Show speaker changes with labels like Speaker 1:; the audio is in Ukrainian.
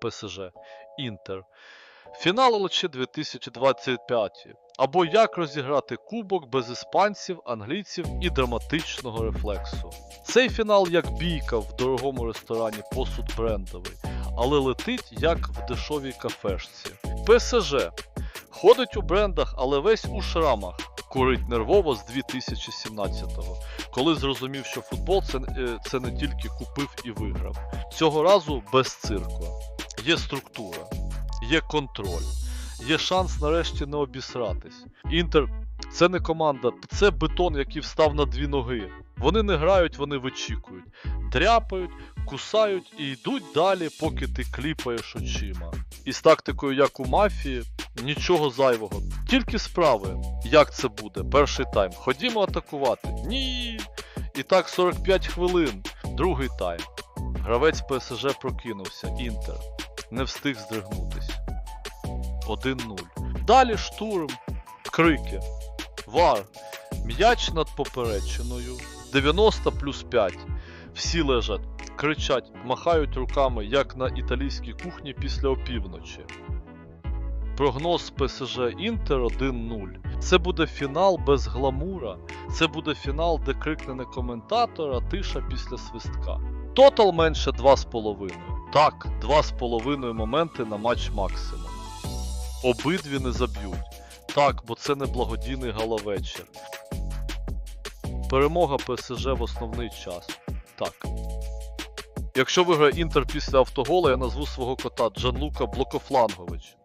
Speaker 1: ПСЖ, Інтер. Фінал ЛЧ 2025. Або як розіграти кубок без іспанців, англійців і драматичного рефлексу. Цей фінал як бійка в дорогому ресторані посуд брендовий, але летить як в дешовій кафешці. ПСЖ ходить у брендах, але весь у шрамах. Курить нервово з 2017-го, коли зрозумів, що футбол це, е, це не тільки купив і виграв. Цього разу без цирку. Є структура, є контроль, є шанс нарешті не обісратись. Інтер це не команда, це бетон, який встав на дві ноги. Вони не грають, вони вичікують, дряпають, кусають і йдуть далі, поки ти кліпаєш очима. І з тактикою, як у мафії, нічого зайвого, тільки справи. Як це буде? Перший тайм. Ходімо атакувати. Ні. І так 45 хвилин. Другий тайм. Гравець ПСЖ прокинувся. Інтер. Не встиг здригнутись. 1-0. Далі штурм. Крики. Вар. М'яч над поперечиною. 90 плюс 5. Всі лежать, кричать, махають руками, як на італійській кухні після опівночі. Прогноз ПСЖ Інтер 1-0. Це буде фінал без гламура. Це буде фінал, де крикне не коментатор, а тиша після свистка. Тотал менше 2,5. Так, 2,5 моменти на матч максимум. Обидві не заб'ють. Так, бо це не благодійний галавечір. Перемога ПСЖ в основний час. Так. Якщо виграє Інтер після автогола, я назву свого кота Джанлука Блокофлангович.